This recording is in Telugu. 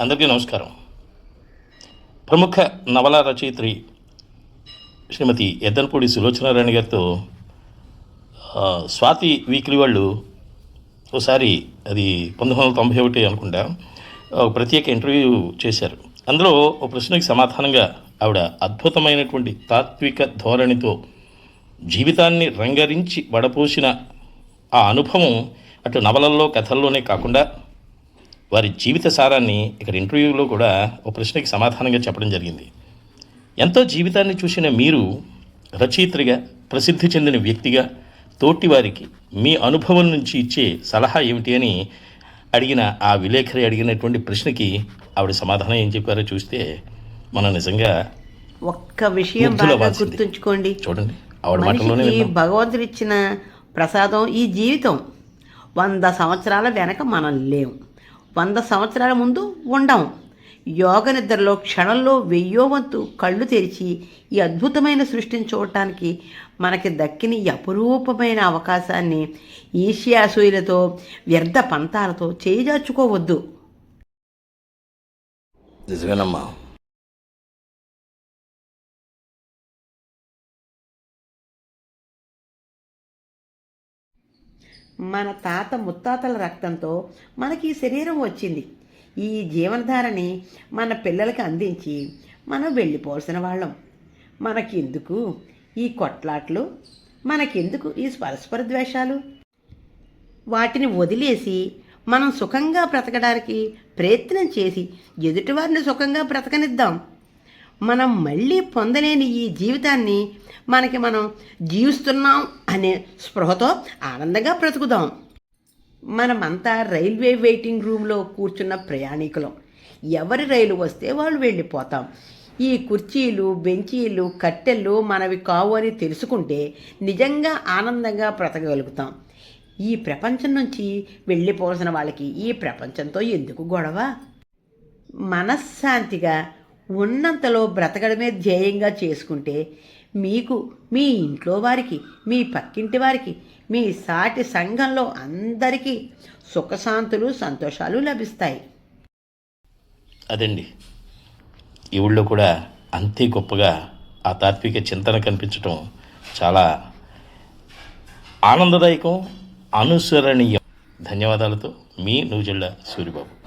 అందరికీ నమస్కారం. ప్రముఖ నవల రచయిత్రి శ్రీమతి ఎద్దనపూడి సులోచనారాయణ గారితో స్వాతి వీక్లీ వాళ్ళు ఒకసారి అది పంతొమ్మిది వందల తొంభై ఒకటి అనుకుంటా ఒక ప్రత్యేక ఇంటర్వ్యూ చేశారు. అందులో ఒక ప్రశ్నకి సమాధానంగా ఆవిడ అద్భుతమైనటువంటి తాత్విక ధోరణితో జీవితాన్ని రంగరించి వడపోసిన ఆ అనుభవం అటు నవలల్లో కథల్లోనే కాకుండా వారి జీవిత సారాన్ని ఇక్కడ ఇంటర్వ్యూలో కూడా ఒక ప్రశ్నకి సమాధానంగా చెప్పడం జరిగింది. ఎంతో జీవితాన్ని చూసిన మీరు రచయిత్రిగా ప్రసిద్ధి చెందిన వ్యక్తిగా తోటివారికి మీ అనుభవం నుంచి ఇచ్చే సలహా ఏమిటి అని అడిగిన ఆ విలేఖరి అడిగినటువంటి ప్రశ్నకి ఆవిడ సమాధానం ఏం చెప్పారో చూస్తే మనం నిజంగా ఒక్క విషయం బాగా. గుర్తుంచుకోండి. చూడండి ఆవిడ మాటల్లోనే మనిషికి విన్నాం. భగవంతుడు ఇచ్చిన ప్రసాదం ఈ జీవితం వంద సంవత్సరాల వెనక మనం లేం. వంద సంవత్సరాల ముందు ఉండం. యోగ నిద్రలో క్షణంలో వెయ్యో వంతు కళ్ళు తెరిచి ఈ అద్భుతమైన సృష్టిని చూడటానికి మనకి దక్కిన ఈ అపురూపమైన అవకాశాన్ని ఈర్ష్యాసూయులతో వ్యర్థ పంతాలతో చేజార్చుకోవద్దు. నిజమేనమ్మా. మన తాత ముత్తాతల రక్తంతో మనకి ఈ శరీరం వచ్చింది. ఈ జీవనధారని మన పిల్లలకి అందించి మనం వెళ్ళిపోవాల్సిన వాళ్ళం. మనకెందుకు ఈ కొట్లాట్లు? మనకెందుకు ఈ పరస్పర ద్వేషాలు? వాటిని వదిలేసి మనం సుఖంగా బ్రతకడానికి ప్రయత్నం చేసి ఎదుటివారిని సుఖంగా బ్రతకనిద్దాం. మనం మళ్ళీ పొందలేని ఈ జీవితాన్ని మనకి మనం జీవిస్తున్నాం అనే స్పృహతో ఆనందంగా బ్రతుకుదాం. మనమంతా రైల్వే వెయిటింగ్ రూమ్లో కూర్చున్న ప్రయాణికులం. ఎవరి రైలు వస్తే వాళ్ళు వెళ్ళిపోతాం. ఈ కుర్చీలు బెంచీలు కట్టెలు మనవి కావు అని తెలుసుకుంటే నిజంగా ఆనందంగా బ్రతకగలుగుతాం. ఈ ప్రపంచం నుంచి వెళ్ళిపోవాల్సిన వాళ్ళకి ఈ ప్రపంచంతో ఎందుకు గొడవ? మనశ్శాంతిగా ఉన్నంతలో బ్రతకడమే ధ్యేయంగా చేసుకుంటే మీకు మీ ఇంట్లో వారికి మీ పక్కింటి వారికి మీ సాటి సంఘంలో అందరికీ సుఖశాంతులు సంతోషాలు లభిస్తాయి. అదండి. ఈ ఊళ్ళో కూడా అంతే గొప్పగా ఆ తాత్విక చింతన కనిపించటం చాలా ఆనందదాయకం అనుసరణీయం ధన్యవాదాలతో మీ నూజిళ్ళ సూరిబాబు.